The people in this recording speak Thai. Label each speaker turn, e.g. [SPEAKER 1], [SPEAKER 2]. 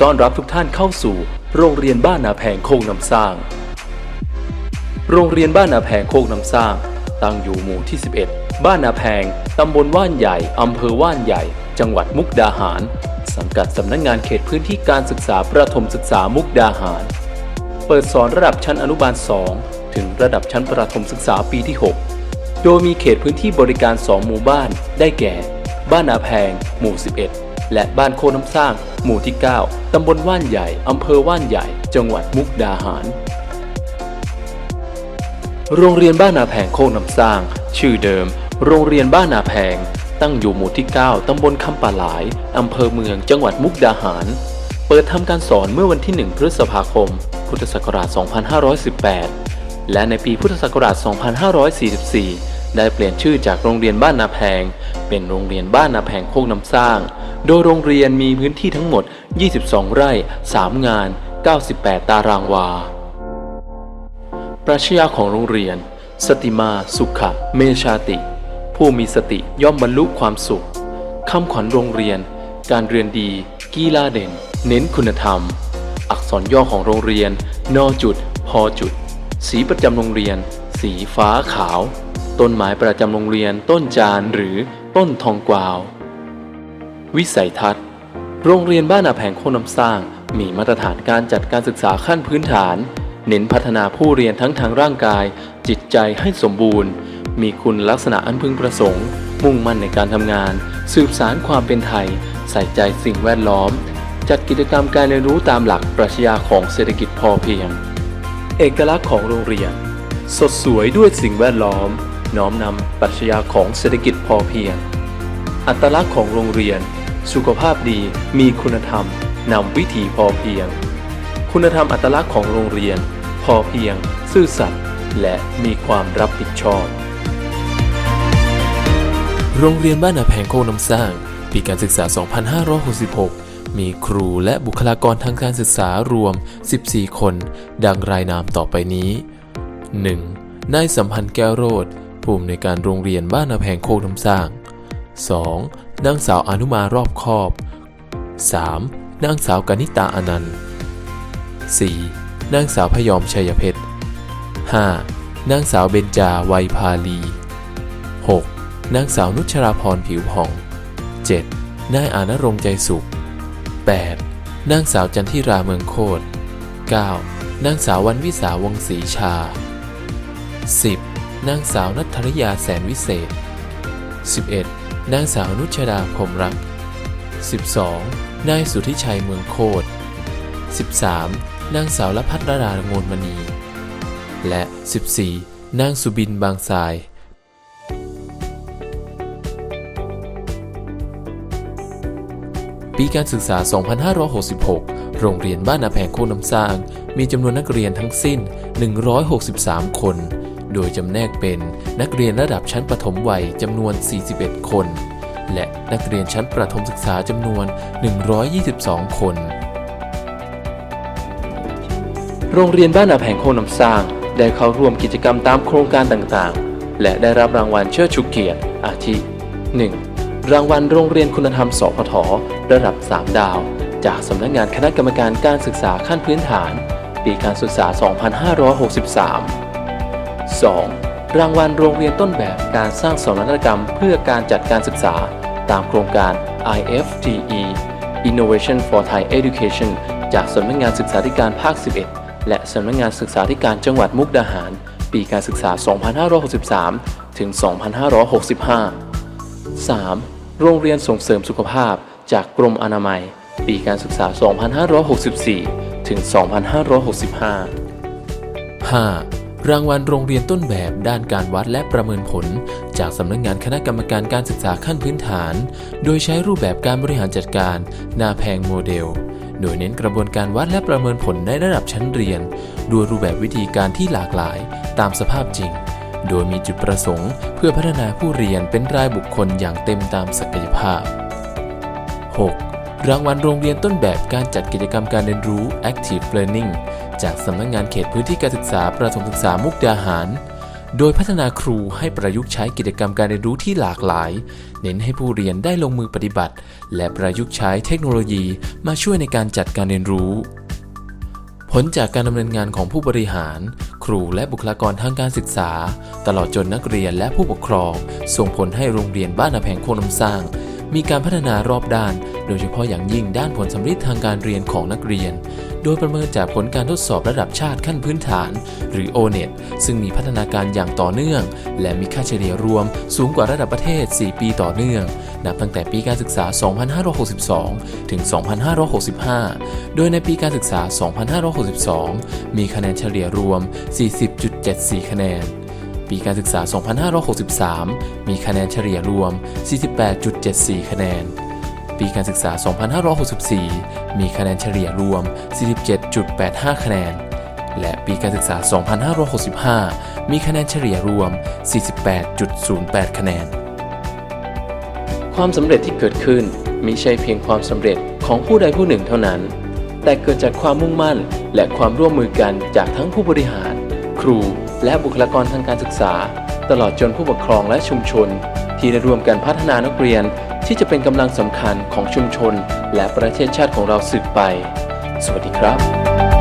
[SPEAKER 1] ต้อนรับทุกท่านเข้าสู่ โรงเรียนบ้านนาแพงโคกน้ำสร้าง โรงเรียนบ้านนาแพงโคกน้ำสร้าง ตั้งอยู่หมู่ที่ 11 บ้านนาแพง ตำบลว่านใหญ่ อำเภอว่านใหญ่ จังหวัดมุกดาหาร สังกัดสำนักงานเขตพื้นที่การศึกษาประถมศึกษามุกดาหาร เปิดสอนระดับชั้นอนุบาล 2 ถึงระดับชั้นประถมศึกษาปีที่ 6 โดยมีเขตพื้นที่บริการ 2 หมู่บ้าน ได้แก่ บ้านนาแพง หมู่ 11 และบ้านโคน้ำสร้าง หมู่ที่ 9 ตำบลว่านใหญ่ อำเภอว่านใหญ่ จังหวัดมุกดาหาร โรงเรียนบ้านนาแพงโคกน้ำสร้าง ชื่อเดิม โรงเรียนบ้านนาแพง ตั้งอยู่หมู่ที่ 9 ตำบลคำป่าหลาย อำเภอเมือง จังหวัดมุกดาหาร เปิดทำการสอนเมื่อวันที่ 1 พฤษภาคม พุทธศักราช 2518 และในปีพุทธศักราช 2544 ได้เปลี่ยนชื่อจากโรงเรียนบ้านนาแพง เป็นโรงเรียนบ้านนาแพงโคกน้ำสร้าง โดยโรงเรียนมีพื้นที่ทั้งหมด 22 ไร่ 3 งาน 98 ตารางวา ปรัชญาของโรงเรียน สติมาสุขะเมชาติ ผู้มีสติย่อมบรรลุความสุขคำขวัญโรงเรียน การเรียนดี กีฬาเด่น เน้นคุณธรรม อักษรย่อของโรงเรียน นอจุด พอจุด สีประจำโรงเรียน สีฟ้าขาว ต้นไม้ประจำโรงเรียนต้นจานหรือต้นทองกวาว วิสัยทัศน์ โรงเรียนบ้านอาแพงโคน้ำสร้าง มีมาตรฐานการจัดการศึกษาขั้นพื้นฐาน เน้นพัฒนาผู้เรียนทั้งทางร่างกาย จิตใจให้สมบูรณ์ มีคุณลักษณะอันพึงประสงค์ มุ่งมั่นในการทำงาน สืบสารความเป็นไทย ใส่ใจสิ่งแวดล้อม จัดกิจกรรมการเรียนรู้ตามหลักปรัชญาของเศรษฐกิจพอเพียง เอกลักษณ์ของโรงเรียน สดสวยด้วยสิ่งแวดล้อม น้อมนำปรัชญาของเศรษฐกิจพอเพียง อัตลักษณ์ของโรงเรียน สุขภาพดีมีคุณธรรมนำวิถีพอเพียง คุณธรรมอัตลักษณ์ของโรงเรียน พอเพียง ซื่อสัตย์และมีความรับผิดชอบ โรงเรียนบ้านนาแพงโคกน้ำสร้าง ปีการศึกษา 2566มีครูและบุคลากรทางการศึกษารวม 14 คน ดังรายนามต่อไปนี้ 1. นายสัมพันธ์แก้วโรธ ผู้อำนวยการโรงเรียนบ้านนาแพงโคกน้ำสร้าง 2. นางสาวอนุมารอบคอบ 3. นางสาวกนิตาอนันต์ 4. นางสาวพยอมชัยเพชร 5. นางสาวเบญจาวัยพาลี 6. นางสาวนุชราพรผิวผ่อง 7. นายอานรงใจสุข 8. นางสาวจันทิราเมืองโคตร 9. นางสาววันวิสาวงศรีชา 10. นางสาวนัทธริยาแสนวิเศษ 11. นางสาวนุชดาพรมรัก 12. นายสุทธิชัยเมืองโคตร 13. นางสาวละพัฒรดาโงนมณี และ 14. นางสุบินบางทรายปีการศึกษา 2566 โรงเรียนบ้านนาแพงโคน้ำสร้าง มีจำนวนนักเรียนทั้งสิ้น 163 คน โดยจำแนกเป็นนักเรียนระดับชั้นประถมวัยจำนวน 41 คน และนักเรียนชั้นประถมศึกษาจำนวน 122 คน โรงเรียนบ้านนาแพงโคกน้ำสร้าง ได้เข้าร่วมกิจกรรมตามโครงการต่างๆ และได้รับรางวัลเชิดชูเกียรติ อาทิ 1. รางวัลโรงเรียนคุณธรรม สพท ระดับ 3 ดาว จากสำนักงานคณะกรรมการการศึกษาขั้นพื้นฐาน ปีการศึกษา 2563 2. รางวัลโรงเรียนต้นแบบการสร้างสมรรถกรรมเพื่อการจัดการศึกษา ตามโครงการ IFTE Innovation for Thai Education จากสำนักงานศึกษาธิการภาค 11 และสำนักงานศึกษาธิการจังหวัดมุกดาหาร ปีการศึกษา 2563 ถึง 2565 3. โรงเรียนส่งเสริมสุขภาพจากกรมอนามัย ปีการศึกษา 2564 ถึง 2565 5. รางวัลโรงเรียนต้นแบบด้านการวัดและประเมินผล จากสำนักงานคณะกรรมการการศึกษาขั้นพื้นฐาน โดยใช้รูปแบบการบริหารจัดการนาแพงโมเดล โดยเน้นกระบวนการวัดและประเมินผลในระดับชั้นเรียน ด้วยรูปแบบวิธีการที่หลากหลาย ตามสภาพจริง โดยมีจุดประสงค์ เพื่อพัฒนาผู้เรียนเป็นรายบุคคลอย่างเต็มตามศักยภาพ 6. รางวัลโรงเรียนต้นแบบการจัดกิจกรรมการเรียนรู้ Active Learning จากสำนักงงานเขตพื้นที่การศึกษาประถมศึกษามุกดาหาร โดยพัฒนาครูให้ประยุกต์ใช้กิจกรรมการเรียนรู้ที่หลากหลาย เน้นให้ผู้เรียนได้ลงมือปฏิบัติ และประยุกต์ใช้เทคโนโลยีมาช่วยในการจัดการเรียนรู้ ผลจากการดำเนินงานของผู้บริหาร ครูและบุคลากรทางการศึกษา ตลอดจนนักเรียนและผู้ปกครอง ส่งผลให้โรงเรียนบ้านนาแพงโคนมสร้างมีการพัฒนารอบด้าน โดยเฉพาะอย่างยิ่งด้านผลสำฤทธิ์ทางการเรียนของนักเรียน โดยประเมินจากผลการทดสอบระดับชาติขั้นพื้นฐาน หรือ O-NET ซึ่งมีพัฒนาการอย่างต่อเนื่อง และมีค่าเฉลี่ยรวมสูงกว่าระดับประเทศ 4 ปีต่อเนื่อง นับตั้งแต่ปีการศึกษา 2562 ถึง 2565 โดยในปีการศึกษา 2562 มีคะแนนเฉลี่ยรวม 40.74 คะแนน ปีการศึกษา 2563 มีคะแนนเฉลี่ยรวม 48.74 คะแนน ปีการศึกษา 2564 มีคะแนนเฉลี่ยรวม 47.85 คะแนน และปีการศึกษา 2565 มีคะแนนเฉลี่ยรวม 48.08 คะแนน ความสำเร็จที่เกิดขึ้นมิใช่เพียงความสำเร็จของผู้ใดผู้หนึ่งเท่านั้น แต่เกิดจากความมุ่งมั่น และความร่วมมือกันจากทั้งผู้บริหาร ครู และบุคลากรทางการศึกษา ตลอดจนผู้ปกครองและชุมชน ที่ได้ร่วมกันพัฒนานักเรียน ที่จะเป็นกำลังสำคัญของชุมชน และประเทศชาติของเราสืบไป สวัสดีครับ